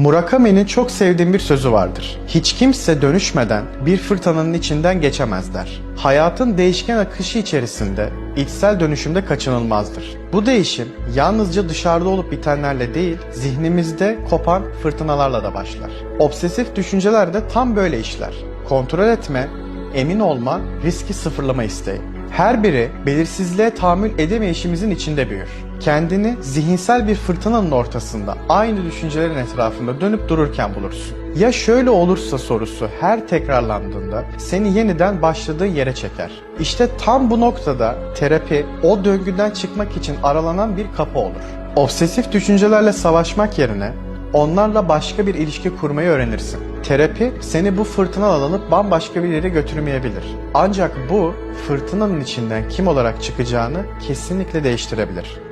Murakami'nin çok sevdiğim bir sözü vardır. Hiç kimse dönüşmeden bir fırtınanın içinden geçemez der. Hayatın değişken akışı içerisinde içsel dönüşümde kaçınılmazdır. Bu değişim yalnızca dışarıda olup bitenlerle değil, zihnimizde kopan fırtınalarla da başlar. Obsesif düşünceler de tam böyle işler. Kontrol etme, emin olma, riski sıfırlama isteği. Her biri belirsizliğe tahammül edemeyişimizin içinde büyür. Kendini zihinsel bir fırtınanın ortasında aynı düşüncelerin etrafında dönüp dururken bulursun. Ya şöyle olursa sorusu her tekrarlandığında seni yeniden başladığın yere çeker. İşte tam bu noktada terapi o döngüden çıkmak için aralanan bir kapı olur. Obsesif düşüncelerle savaşmak yerine onlarla başka bir ilişki kurmayı öğrenirsin. Terapi seni bu fırtınadan alıp bambaşka bir yere götürmeyebilir. Ancak bu fırtınanın içinden kim olarak çıkacağını kesinlikle değiştirebilir.